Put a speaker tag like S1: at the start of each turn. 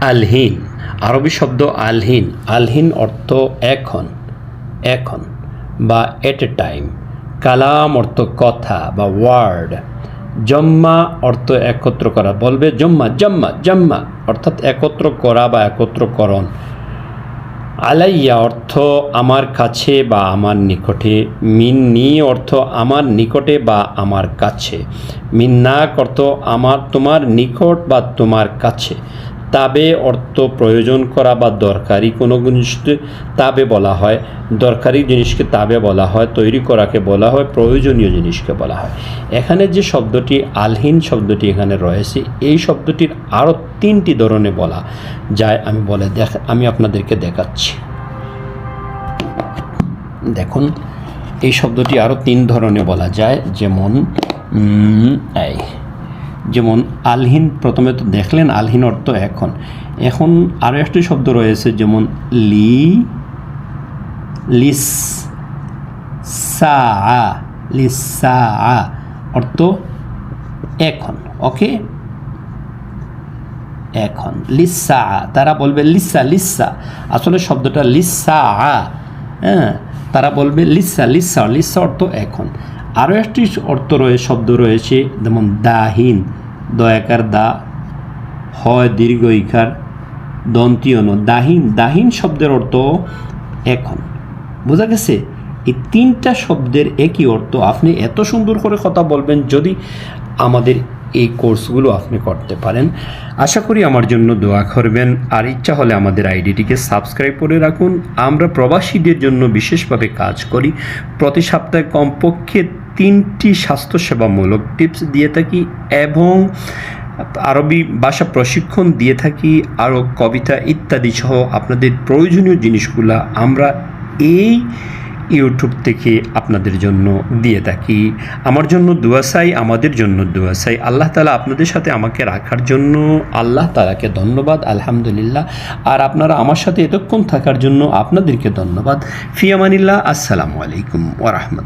S1: আলহীন, আরবি শব্দ আলহীন। আলহীন অর্থ এখন এখন, বা এট এ টাইম কালাম অর্থ কথা বা ওয়ার্ড জম্মা অর্থ একত্র করা। বলবে জম্মা জম্মা জম্মা, অর্থাৎ একত্র করা বা একত্রকরণ। আলাইয়া অর্থ আমার কাছে বা আমার নিকটে। মিন্নি অর্থ আমার নিকটে বা আমার কাছে। মিন্নাক অর্থ আমার, তোমার নিকট বা তোমার কাছে। তাবে অর্থ প্রয়োজন করা বা দরকারি কোনো জিনিসকে তাবে বলা হয়। দরকারি জিনিসকে তাবে বলা হয়, তৈরি করাকে বলা হয়, প্রয়োজনীয় জিনিসকে বলা হয়। এখানে যে শব্দটি, আলহীন শব্দটি এখানে রয়েছে, এই শব্দটির আরও তিনটি ধরনে বলা যায়। আমি বলে দেখ আমি আপনাদেরকে দেখাচ্ছি। দেখুন, এই শব্দটি আরও তিন ধরনে বলা যায়। যেমন এই। যেমন আলহীন প্রথমে তো দেখলেন, আলহীন অর্থ এখন। এখন আরও একটি শব্দ রয়েছে, যেমন লি, লিস, সা, লিসা অর্থ এখন, ওকে? এখন, লিসা তারা বলবে লিসা লিসা আসলে শব্দটা লিসা হ্যাঁ তারা বলবে লিসা লিসা লিসা অর্থ এখন। আরও একটি অর্থ রয়ে, শব্দ রয়েছে, যেমন দাহীন, দয়াকার, দা, হয়, দীর্ঘ ইকার দন্তীয়ন, দাহীন। দাহীন শব্দের অর্থ এখন। বোঝা গেছে, এই তিনটা শব্দের একই অর্থ। আপনি এত সুন্দর করে কথা বলবেন, যদি আমাদের এই কোর্সগুলো আপনি করতে পারেন। আশা করি আমার জন্য দোয়া করবেন। আর ইচ্ছা হলে আমাদের আইডিটিকে সাবস্ক্রাইব করে রাখুন। আমরা প্রবাসীদের জন্য বিশেষভাবে কাজ করি। প্রতি সপ্তাহে কমপক্ষে তিনটি স্বাস্থ্যসেবামূলক টিপস দিয়ে থাকি এবং আরবি ভাষা প্রশিক্ষণ দিয়ে থাকি। আরও কবিতা ইত্যাদি সহ আপনাদের প্রয়োজনীয় জিনিসগুলা আমরা এই ইউটিউব থেকে আপনাদের জন্য দিয়ে থাকি। আমার জন্য দুয়াশাই আমাদের জন্য দুয়াশাই আল্লাহ তালা আপনাদের সাথে আমাকে রাখার জন্য আল্লাহ তালাকে ধন্যবাদ, আলহামদুলিল্লাহ। আর আপনারা আমার সাথে এতক্ষণ থাকার জন্য আপনাদেরকে ধন্যবাদ। ফিয়ামানিল্লাহ, আসসালামু আলাইকুম ওরহমতুল্লাহ